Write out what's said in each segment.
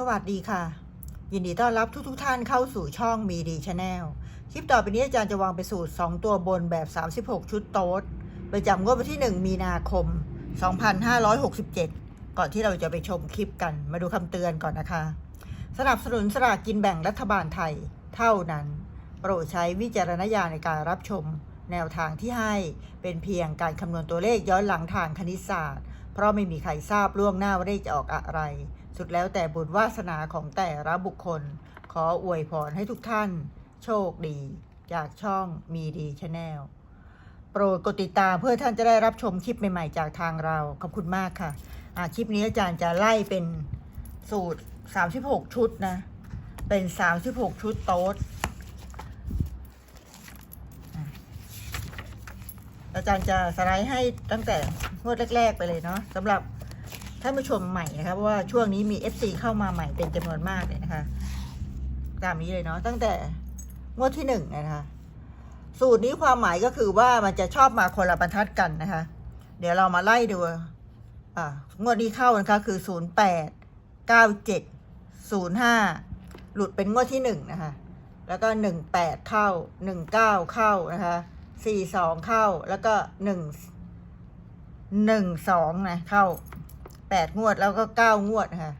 สวัสดีค่ะ ยินดีต้อนรับทุกทท่านเข้าสู่ช่องมีดีชาแนลคลิปต่อไปนี้อาจารย์จะวางไปสูตร 2 ตัวบนแบบ 36 ชุดโต๊ดประจำงวดวันที่ 1 มีนาคม 2567 ก่อนที่เราจะไปชมคลิปกัน มาดูคำเตือนก่อนนะคะ สนับสนุนสลากกินแบ่งรัฐบาลไทยเท่านั้น โปรดใช้วิจารณญาณในการรับชม แนวทางที่ให้เป็นเพียงการคำนวณตัวเลขย้อนหลังทางคณิตศาสตร์ เพราะไม่มีใครทราบล่วงหน้าว่าเลขจะออกอะไร สุดแล้วแต่บุญวาสนาของแต่ละบุคคล ขออวยพรให้ทุกท่าน โชคดี จากช่องมีดีชาแนลโปรดกดติดตามเพื่อท่านจะได้รับชมคลิปใหม่ๆ จากทางเรา ขอบคุณมากค่ะอะคลิปนี้อาจารย์จะไล่เป็นสูตร 36 ชุดนะ เป็น 36 ชุดโต๊ดอาจารย์จะสไลด์ให้ตั้งแต่งวดแรก ๆ ไปเลยเนาะสำหรับ ท่านผู้ชมใหม่นะคะเพราะว่าช่วงนี้มี FC เข้ามาใหม่เป็นจำนวนมากเลยนะคะ ตามนี้เลยเนาะตั้งแต่งวดที่หนึ่งนะคะ สูตรนี้ความหมายก็คือว่ามันจะชอบมาคนละบรรทัดกันนะคะ เดี๋ยวเรามาไล่ดูอ่างวดนี้เข้านะคะคือศูนย์แปดเก้าเจ็ดศูนย์ห้าหลุดเป็นงวดที่หนึ่งนะคะ แล้วก็หนึ่งแปดเข้าหนึ่งเก้าเข้านะคะสี่สองเข้าแล้วก็หนึ่งหนึ่งสองนะเข้า แปดงวดแล้วก็เก้างวดะคะ่ะ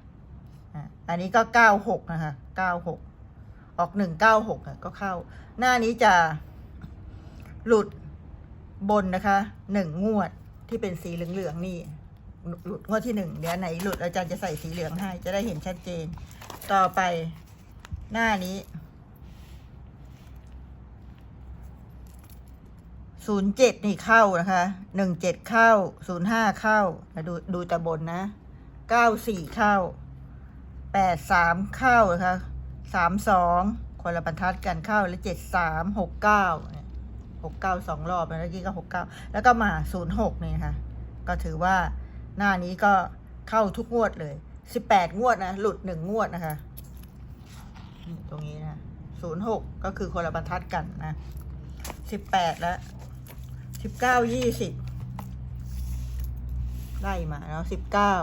อันนี้ก็เก้าหกนะคะเก้าหกออกหนึ่งเก้าหกก็เข้า หน้านี้จะหลุดบนนะคะหนึ่งงวดที่เป็นสีเหลืองๆนี่ หลุดงวดที่หนึ่งเดี๋ยวไหนหลุดอาจารย์จะใส่สีเหลืองให้ จะได้เห็นชัดเจน ต่อไปหน้านี้ ศูนย์เจ็ดนี่เข้านะคะหนึ่งเจ็ดเข้าศูนย์ห้าเข้ามาดูดูต่บนนะเก้าสี่เข้าแปดสามเข้านะคะสามสองคนละบรรทัดกันเข้าแล้วเจ็ดสามหกเก้าหกเก้าสองรอบแล้วเมื่อกี้ก็หกเก้าแล้วก็มาศูนย์หกนี่นะคะก็ถือว่าหน้านี้ก็เข้าทุกงวดเลยสิบแปดงวดนะ หลุดหนึ่งงวดนะคะนี่ตรงนี้นะศูนย์หกก็คือคนละบรรทัดกันนะสิบแปดแล้ว สิบเก้ายี่สิบไล่มาแล้วสิบเก้า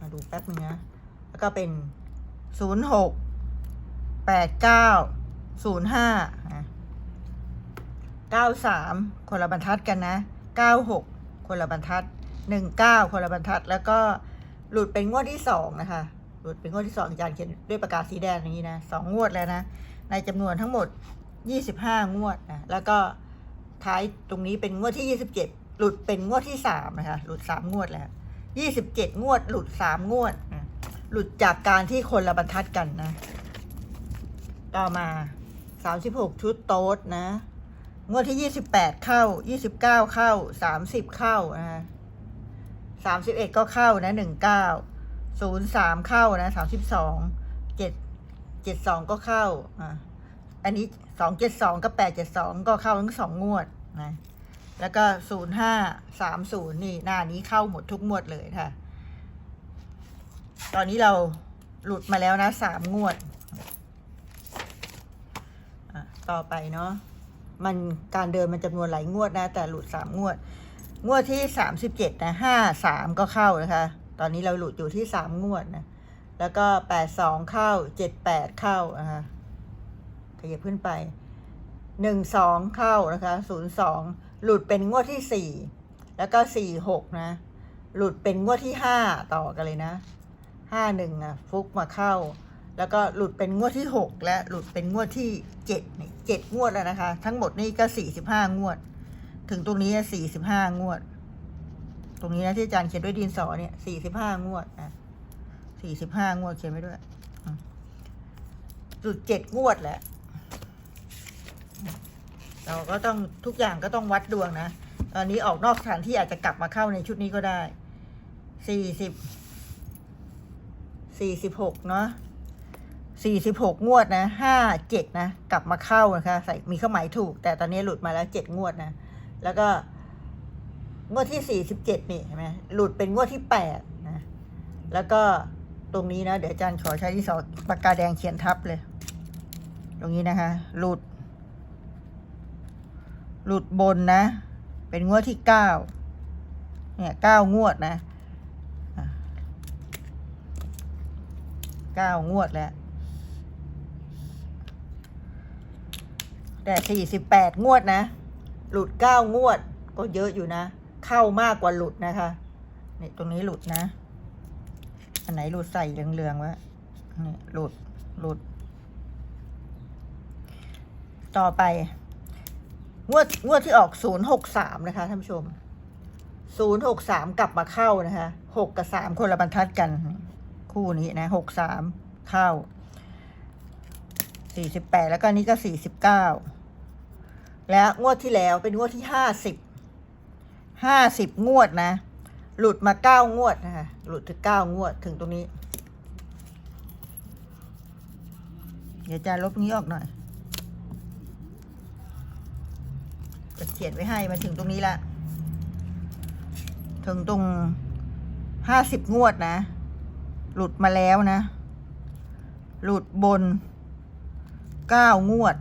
มาดูแป๊บนึงนะแล้วก็เป็นศูนย์หกแปดเก้าศูนย์ห้าเก้าสามคนละบรรทัดกันนะเก้าหกคนละบรรทัดหนึ่งเก้าคนละบรรทัด แล้วก็หลุดเป็นงวดที่สองนะคะ หลุดเป็นงวดที่สองอาจารย์เขียนด้วยปากกาสีแดงอย่างนี้นะสองงวดแล้วนะ ในจำนวนทั้งหมดยี่สิบห้างวดนะ แล้วก็ ท้ายตรงนี้เป็นงวดที่ยี่สิบเจ็ดหลุดเป็นงวดที่สามนะคะ หลุดสามงวดแล้วยี่สิบเจ็ดงวด หลุดสามงวด หลุดจากการที่คนละบรรทัดกันนะ ต่อมาสามสิบหกชุดโต๊ดนะ งวดที่ยี่สิบแปดเข้ายี่สิบเก้าเข้าสามสิบเข้านะสามสิบเอ็ดก็เข้านะหนึ่งเก้าศูนย์สามเข้านะสามสิบสองเจ็ดเจ็ดสองก็เข้าอ่าอันนี้สองเจ็ดสองกับแปดเจ็ดสองก็เข้าทั้งสองงวด นะแล้วก็ศูนย์ห้าสามศูนย์นี่หน้านี้เข้าหมดทุกงวดเลยค่ะ ตอนนี้เราหลุดมาแล้วนะสามงวดต่อไปเนาะมันการเดินมันจำนวนหลายงวดนะ แต่หลุดสามงวด งวดที่สามสิบเจ็ดนะห้าสามก็เข้านะคะ ตอนนี้เราหลุดอยู่ที่สามงวดนะแล้วก็แปดสองเข้าเจ็ดแปดเข้านะคะขยับขึ้นไป หนึ่งสองเข้านะคะศูนย์สองหลุดเป็นงวดที่สี่แล้วก็สี่หกนะ หลุดเป็นงวดที่ห้าต่อกันเลยนะห้าหนึ่งอะฟุกมาเข้า แล้วก็หลุดเป็นงวดที่หกและหลุดเป็นงวดที่เจ็ดนี่เจ็ดงวดแล้วนะคะ ทั้งหมดนี่ก็สี่สิบห้างวด ถึงตรงนี้สี่สิบห้างวด ตรงนี้นะที่อาจารย์เขียนด้วยดินสอเนี่ยสี่สิบห้างวดนะสี่สิบห้างวดเขียนไว้ด้วยหลุดเจ็ดงวดแหละ เราก็ต้องทุกอย่างก็ต้องวัดดวงนะตอนนี้ออกนอกสถานที่อาจจะกลับมาเข้าในชุดนี้ก็ได้ สี่สิบ สี่สิบหกเนาะสี่สิบหกงวดนะห้าเจ็ดนะ กลับมาเข้านะคะ ใส่มีเครื่อหมายถูก แต่ตอนนี้หลุดมาแล้วเจ็ดงวดนะ แล้วก็งวดที่สี่สิบเจ็ดนี่เห็นไหมหลุดเป็นงวดที่แปดนะ แล้วก็ตรงนี้นะ เดี๋ยวอาจารย์ขอใช้ที่สอปากกาแดงเขียนทับเลย ตรงนี้นะคะ หลุด หลุดบนนะ เป็นงวดที่เก้าเนี่ยเก้างวดนะเก้างวดแล้ว แต่สี่สิบแปดงวดนะ หลุดเก้างวดก็เยอะอยู่นะ เข้ามากกว่าหลุดนะคะนี่ตรงนี้หลุดนะ อันไหนหลุดใส่เหลืองๆวะนี่หลุดหลุด ต่อไป งวดงวดที่ออกศูนย์หกสามนะคะท่านผู้ชมศูนย์หกสามกลับมาเข้านะคะหกกับสามคนละบรรทัดกัน คู่นี้นะหกสามเข้าสี่สิบแปดแล้วก็นี้ก็สี่สิบเก้าแล้วงวดที่แล้วเป็นงวดที่ห้าสิบห้าสิบงวดนะ หลุดมาเก้างวดนะคะหลุดถึงเก้างวดถึงตรงนี้ เดี๋ยวจะลบนี้ออกหน่อย จะเขียนไว้ให้มาถึงตรงนี้ละถึงตรงห้าสิบงวดนะ หลุดมาแล้วนะ หลุดบนเก้างวด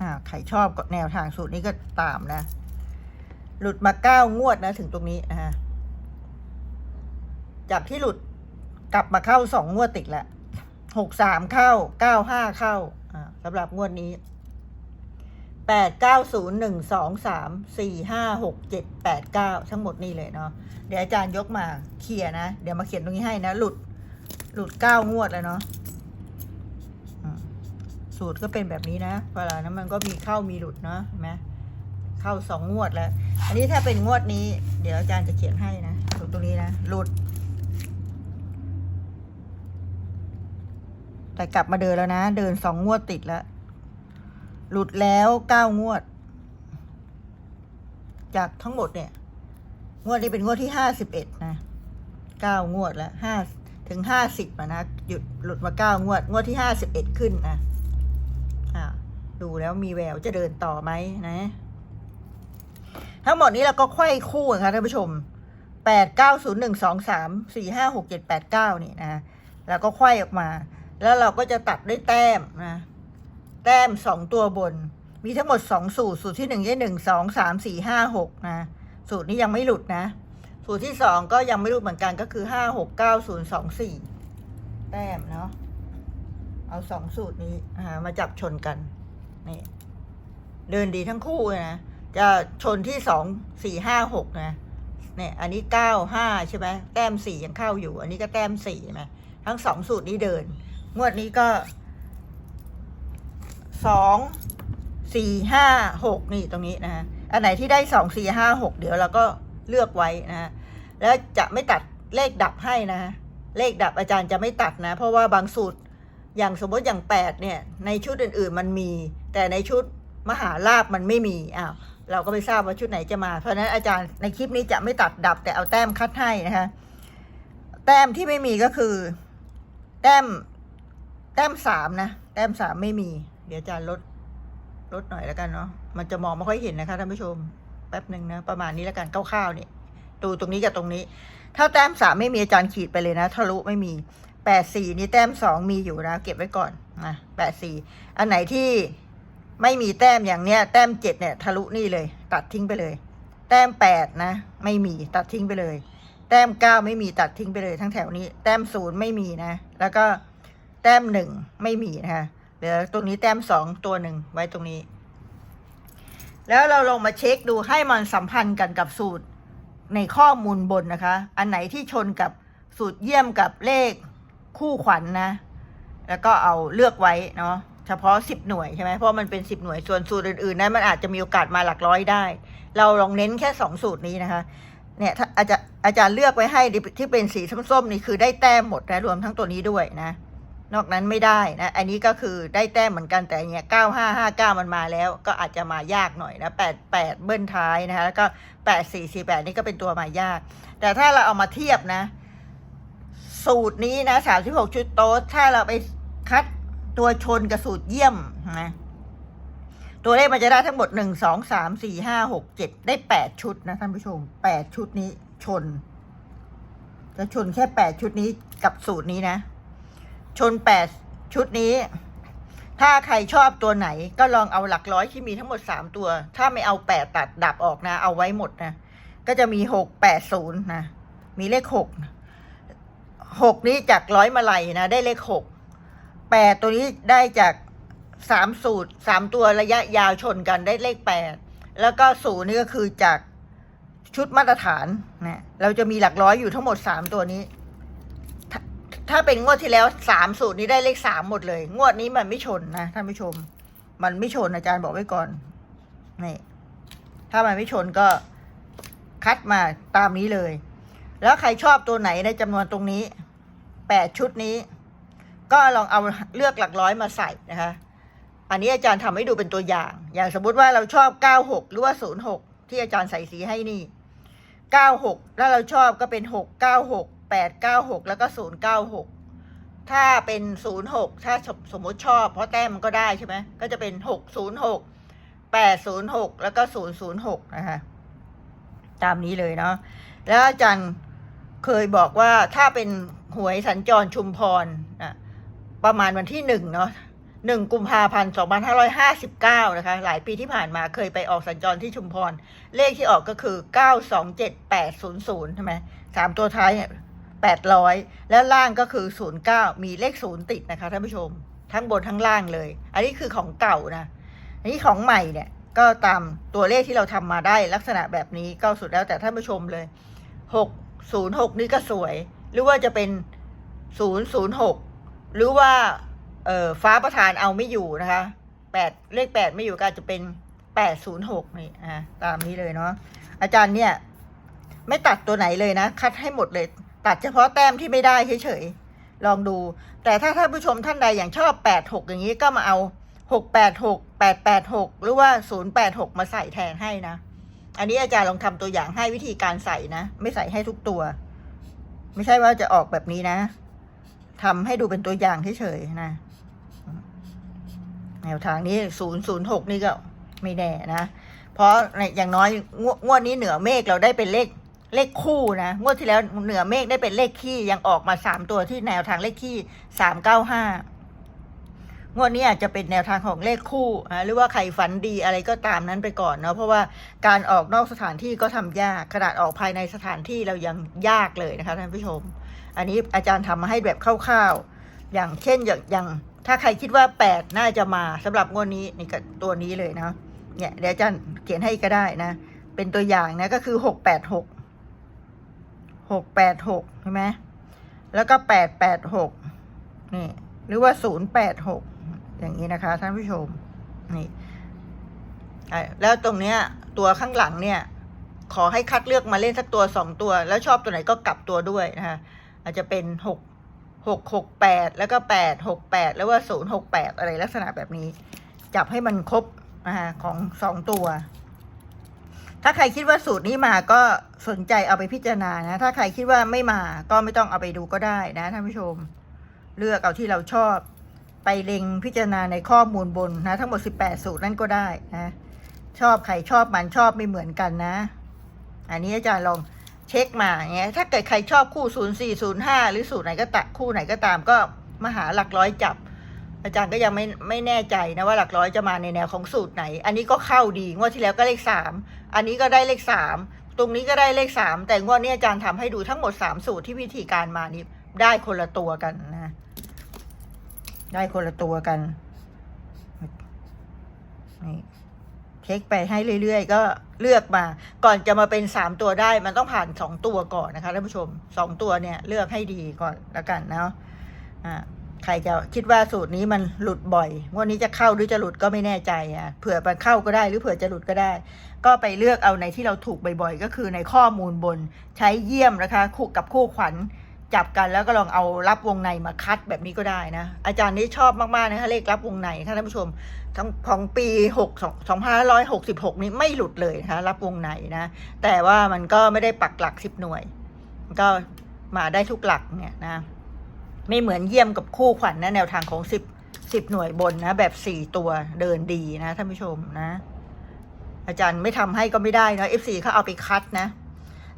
อ่าใครชอบก็แนวทางสูตรนี้ก็ตามนะ หลุดมาเก้างวดนะถึงตรงนี้นะฮะจากที่หลุดกลับมาเข้าสองงวดติดล้วหกสามเข้าเก้าห้าเข้าอ่าสำหรับงวดนี้ แปดเก้าศูนย์หนึ่งสองสามสี่ห้าหกเจ็ดแปดเก้าทั้งหมดนี่เลยเนาะเดี๋ยวอาจารย์ยกมาเคลียนะ เดี๋ยวมาเขียนตรงนี้ให้นะ หลุดหลุดเก้างวดแล้วเนาะสูตรก็เป็นแบบนี้นะเวลานั้นมันก็มีเข้ามีหลุดเนาะเห็นไหมเข้าสองงวดแล้ว อันนี้ถ้าเป็นงวดนี้ เดี๋ยวอาจารย์จะเขียนให้นะหลุดตรงนี้นะหลุด แต่กลับมาเดินแล้วนะ เดินสองงวดติดแล้ว หลุดแล้วเก้างวด จากทั้งหมดเนี่ย งวดนี้เป็นงวดที่ห้าสิบเอ็ดนะเก้างวดแล้วห้าถึงห้าสิบนะหยุดหลุดมาเก้างวด งวดที่ห้าสิบเอ็ดขึ้นนะอ่าดูแล้วมีแววจะเดินต่อไหมนะ ทั้งหมดนี้เราก็ไขว้คู่นะคะท่านผู้ชมแปดเก้าศูนย์หนึ่งสองสามสี่ห้าหกเจ็ดแปดเก้านี่นะแล้วก็ไขว้ออกมา แล้วเราก็จะตัดด้วยแต้มนะ แต้มสองตัวบน มีทั้งหมดสองสูตร สูตรที่หนึ่งได้หนึ่งสองสามสี่ห้าหกนะสูตรนี้ยังไม่หลุดนะ สูตรที่สองก็ยังไม่หลุดเหมือนกันก็คือห้าหกเก้าศูนย์สองสี่แต้มเนาะเอาสองสูตรนี้มาจับชนกันนี่เดินดีทั้งคู่นะจะชนที่สองสี่ห้าหกนะเนี่ยอันนี้เก้าห้าใช่ไหมแต้มสี่ยังเข้าอยู่ อันนี้ก็แต้มสี่นะทั้งสองสูตรนี้เดิน งวดนี้ก็ สองสี่ห้าหกนี่ตรงนี้นะฮะอันไหนที่ได้สองสี่ห้าหกเดี๋ยวเราก็เลือกไว้นะฮะแล้วจะไม่ตัดเลขดับให้นะฮะเลขดับอาจารย์จะไม่ตัดนะ เพราะว่าบางสูตรอย่างสมมติอย่างแปดเนี่ย ในชุดอื่นๆมันมี แต่ในชุดมหาลาบมันไม่มีอ้าวเราก็ไม่ทราบว่าชุดไหนจะมา เพราะนั้นอาจารย์ในคลิปนี้จะไม่ตัดดับแต่เอาแต้มคัดให้นะคะแต้มที่ไม่มีก็คือ แต้ม แต้มสามนะ แต้มสามไม่มี ดี๋ยวอาจารย์ลดลดหน่อยแล้วกันเนาะ มันจะมองไม่ค่อยเห็นนะคะท่านผู้ชม แป๊บหนึ่งนะ ประมาณนี้แล้วกันคร่าวๆนี่ย ดูตรงนี้กับตรงนี้ ถ้าแต้มสามไม่มีอาจารย์ขีดไปเลยนะ ทะลุไม่มีแปดสี่นี่แต้มสองมีอยู่นะเก็บไว้ก่อนนะแปดสี่อันไหนที่ไม่มีแต้มอย่างเนี้ย แต้มเจ็ดเนี่ยทะลุนี่เลย ตัดทิ้งไปเลย แต้มแปดนะ ไม่มีตัดทิ้งไปเลย แต้มเก้าไม่มีตัดทิ้งไปเลยทั้งแถวนี้ แต้มศูนย์ไม่มีนะ แล้วก็แต้มหนึ่งไม่มีนะคะ เหลือตรงนี้แต้มสองตัวหนึ่งไว้ตรงนี้ แล้วเราลงมาเช็คดูให้มันสัมพันธ์กันกับสูตรในข้อมูลบนนะคะ อันไหนที่ชนกับสูตรเยี่ยมกับเลขคู่ขวัญนนะ แล้วก็เอาเลือกไว้เนาะเฉพาะสิบหน่วยใช่ไหมเพราะมันเป็นสิบหน่วยส่วนสูตรอื่นๆนั้นมันอาจจะมีโอกาสมาหลักร้อยได้ เราลองเน้นแค่สองสูตรนี้นะคะ เนี่ยอาจารย์อาจารย์เลือกไว้ให้ที่เป็นสีส้มๆนี่คือได้แต้มหมดนะรวมทั้งตัวนี้ด้วยนะ นอกนั้นไม่ได้นะ อันนี้ก็คือได้แต้มเหมือนกันแต่เนี่ยเก้าห้าห้าเก้ามันมาแล้ว ก็อาจจะมายากหน่อยนะแปดแปดเบิ้ลท้ายนะคะแล้วก็แปดสี่สี่แปดนี่ก็เป็นตัวมายาก แต่ถ้าเราเอามาเทียบนะ สูตรนี้นะสามสิบหกชุดโต๊ะถ้าเราไปคัดตัวชนกับสูตรเยี่ยมนะตัวเลขมันจะได้ทั้งหมดหนึ่งสองสามสี่ห้าหกเจ็ดได้แปดชุดนะท่านผู้ชมแปดชุดนี้ชนจะชนแค่แปดชุดนี้กับสูตรนี้นะ ชนแปดชุดนี้ ถ้าใครชอบตัวไหนก็ลองเอาหลักร้อยที่มีทั้งหมดสามตัว ถ้าไม่เอาแปดตัดดับออกนะ เอาไว้หมดนะ ก็จะมีหกแปดศูนย์นะ มีเลขหกหกนี้จากร้อยมาลัยนะ ได้เลขหกแปดตัวนี้ได้จากสามสูตรสามตัวระยะยาวชนกันได้เลขแปดแล้วก็ศูนย์นี่ก็คือจากชุดมาตรฐานนะเราจะมีหลักร้อยอยู่ทั้งหมดสามตัวนี้ ถ้าเป็นงวดที่แล้วสามสูตรนี้ได้เลขสามหมดเลย งวดนี้มันไม่ชนนะท่านผู้ชม มันไม่ชนอาจารย์บอกไว้ก่อนนี่ถ้ามันไม่ชนก็คัดมาตามนี้เลย แล้วใครชอบตัวไหนในจำนวนตรงนี้แปดชุดนี้ ก็ลองเอาเลือกหลักร้อยมาใส่นะคะ อันนี้อาจารย์ทำให้ดูเป็นตัวอย่าง อย่างสมมุติว่าเราชอบ96หรือว่า06ที่อาจารย์ใส่สีให้นี่96แล้วเราชอบก็เป็น696 896 แล้วก็096ถ้าเป็น06ถ้าสมมติชอบ เพราะแต้มมันก็ได้ใช่ไหมก็จะเป็น606 806แล้วก็006นะคะตามนี้เลยเนาะแล้วอาจารย์เคยบอกว่าถ้าเป็นหวยสัญจรชุมพรอะประมาณวันที่หนึ่งเนาะหนึ่งกุมภาพันธ์สองพันห้าร้อยห้าสิบเก้านะคะ หลายปีที่ผ่านมาเคยไปออกสัญจรที่ชุมพร เลขที่ออกก็คือเก้าสองเจ็ดแปดศูนย์ศูนย์ใช่ไหมสามตัวท้าย แปดร้อยแล้วล่างก็คือศูนย์เก้ามีเลขศูนย์ติดนะคะท่านผู้ชม ทั้งบนทั้งล่างเลย อันนี้คือของเก่านะอันนี้ของใหม่เนี่ยก็ตามตัวเลขที่เราทำมาได้ลักษณะแบบนี้ก็สุดแล้วแต่ท่านผู้ชมเลยหกศูนย์หกนี่ก็สวย หรือว่าจะเป็นศูนย์ศูนย์หกหรือว่าเอ่อฟ้าประธานเอาไม่อยู่นะคะแปดเลขแปดไม่อยู่ก็อาจจะเป็นแปดศูนย์หกนี่อ่าตามนี้เลยเนาะอาจารย์เนี่ย ไม่ตัดตัวไหนเลยนะ คัดให้หมดเลย ตัดเฉพาะแต้มที่ไม่ได้เฉยๆ ลองดู แต่ถ้าท่านผู้ชมท่านใดอย่างชอบแปดหกอย่างนี้ก็มาเอาหกแปดหกแปดแปดหรือว่าศูนย์แปดหกมาใส่แทนให้นะ อันนี้อาจารย์ลองทำตัวอย่างให้วิธีการใส่นะ ไม่ใส่ให้ทุกตัว ไม่ใช่ว่าจะออกแบบนี้นะทำให้ดูเป็นตัวอย่างเฉยๆนะ แนวทางนี้ศูนย์ศูนย์หกนี่ก็ไม่แน่นะ เพราะอย่างน้อยงวดนี้เหนือเมฆเราได้เป็นเลข เลขคู่นะงวดที่แล้วเหนือเมฆได้เป็นเลขขี้ยังออกมาสามตัวที่แนวทางเลขขี้สามเก้าห้างวดนี้อาจจะเป็นแนวทางของเลขคู่นะหรือว่าใครฝันดีอะไรก็ตามนั้นไปก่อนเนาะเพราะว่าการออกนอกสถานที่ก็ทำยากขนาดออกภายในสถานที่เรายังยากเลยนะคะท่านผู้ชม อันนี้อาจารย์ทำมาให้แบบคร่าวๆอย่างเช่นอย่างอย่างถ้าใครคิดว่าแปดน่าจะมาสำหรับงวดนี้นี่ก็ตัวนี้เลยเนาะเนี่ยเดี๋ยวอาจารย์เขียนให้ก็ได้นะ เป็นตัวอย่างนะก็คือหกแปดหก หกแปดหกใช่ไหมแล้วก็แปดแปดหกนี่ หรือว่าศูนย์แปดหกอย่างนี้นะคะ ท่านผู้ชม นี่แล้วตรงเนี้ย ตัวข้างหลังเนี่ย ขอให้คัดเลือกมาเล่นสักตัวสองตัว แล้วชอบตัวไหนก็กลับตัวด้วยนะคะอาจจะเป็นหกหกหกแปดแล้วก็แปดหกแปดแล้วว่าศูนย์หกแปดอะไรลักษณะแบบนี้ จับให้มันครบนะคะของสองตัว ถ้าใครคิดว่าสูตรนี้มาก็สนใจเอาไปพิจารณานะ ถ้าใครคิดว่าไม่มาก็ไม่ต้องเอาไปดูก็ได้นะท่านผู้ชม เลือกเอาที่เราชอบ ไปเล็งพิจารณาในข้อมูลบนนะ ทั้งหมด 18 สูตรนั่นก็ได้นะ ชอบใครชอบมันชอบไม่เหมือนกันนะ อันนี้อาจารย์ลองเช็คมาอย่างเงี้ย ถ้าเกิดใครชอบคู่ 0 4 0 5 หรือสูตรไหนก็ตะคู่ไหนก็ตามก็มาหาหลักร้อยจับ อาจารย์ก็ยังไม่ไม่แน่ใจนะว่าหลักร้อยจะมาในแนวของสูตรไหน อันนี้ก็เข้าดีงวดที่แล้วก็เลขสามอันนี้ก็ได้เลขสามตรงนี้ก็ได้เลขสามแต่งวดนี้อาจารย์ทำให้ดูทั้งหมดสามสูตรที่วิธีการมานี้ได้คนละตัวกันนะได้คนละตัวกันนี่เช็คไปให้เรื่อยๆ ก็เลือกมา ก่อนจะมาเป็นสามตัวได้ มันต้องผ่านสองตัวก่อนนะคะท่านผู้ชมสองตัวเนี่ยเลือกให้ดีก่อนแล้วกันเนาะอ่า ใครจะคิดว่าสูตรนี้มันหลุดบ่อยงวันนี้จะเข้าหรือจะหลุดก็ไม่แน่ใจอะเผื่อมันเข้าก็ได้หรือเผื่อจะหลุดก็ได้ ก็ไปเลือกเอาในที่เราถูกบ่อยๆ ก็คือในข้อมูลบนใช้เยี่ยมนะคะคู่กับคู่ขวัญจับกันแล้วก็ลองเอารับวงในมาคัดแบบนี้ก็ได้นะ อาจารย์นี่ชอบมากๆนะคะเลขรับวงในท่านผู้ชมทั้งของปี6 2566 นี้ไม่หลุดเลยนะคะรับวงในนะ แต่ว่ามันก็ไม่ได้ปักหลัก 10 หน่วย ก็มาได้ทุกหลักเนี่ยนะ ไม่เหมือนเยี่ยมกับคู่ขวัญนะแนวทางของสิบสิบหน่วยบนนะ แบบสี่ตัวเดินดีนะท่านผู้ชมนะ อาจารย์ไม่ทำให้ก็ไม่ได้นะเอฟซีเขาเอาไปคัดนะ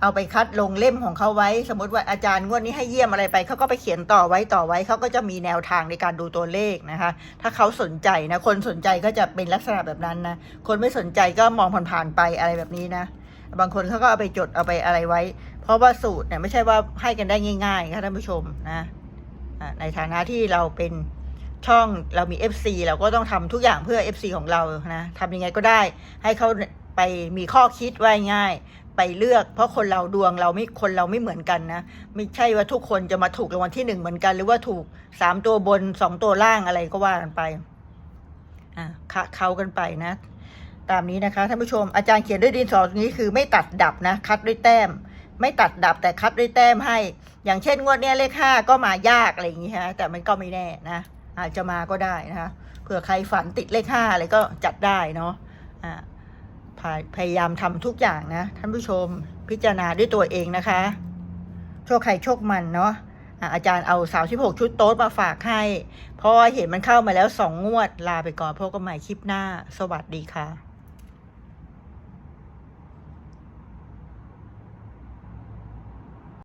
เอาไปคัดลงเล่มของเขาไว้ สมมติว่าอาจารย์งวดนี้ให้เยี่ยมอะไรไปเขาก็ไปเขียนต่อไว้ต่อไว้เขาก็จะมีแนวทางในการดูตัวเลขนะคะ ถ้าเขาสนใจนะ คนสนใจก็จะเป็นลักษณะแบบนั้นนะ คนไม่สนใจก็มองผ่านๆไปอะไรแบบนี้นะบางคนเขาก็เอาไปจดเอาไปอะไรไว้ เพราะว่าสูตรเนี่ยไม่ใช่ว่าให้กันได้ง่ายๆค่ะท่านผู้ชมนะ ในฐานะที่เราเป็นช่องเรามี FC เราก็ต้องทำทุกอย่างเพื่อ FC ของเรานะทำยังไงก็ได้ ให้เขาไปมีข้อคิดไว้ง่าย ไปเลือก เพราะคนเราดวงเราไม่คนเราไม่เหมือนกันนะ ไม่ใช่ว่าทุกคนจะมาถูกรางวัลที่หนึ่งเหมือนกัน หรือว่าถูกสามตัวบนสองตัวล่างอะไรก็ว่ากันไปอ่าคะเขากันไปนะ ตามนี้นะคะท่านผู้ชมอาจารย์เขียนด้วยดินสอนี้คือไม่ตัดดับนะ คัดด้วยแต้ม ไม่ตัดดับแต่คัดด้วยแต้มให้ อย่างเช่นงวดเนี้ยเลขห้าก็มายากอะไรอย่างงี้ฮะแต่มันก็ไม่แน่นะ อาจจะมาก็ได้นะคะเผื่อใครฝันติดเลขห้าอะไรก็จัดได้เนาะอ่าพยายามทำทุกอย่างนะท่านผู้ชมพิจารณาด้วยตัวเองนะคะ โชคใครโชคมันเนาะอาจารย์เอา36ชุดโต๊ดมาฝากให้ เพราะว่าเห็นมันเข้ามาแล้วสองงวดลาไปก่อนพบกันใหม่คลิปหน้า สวัสดีค่ะ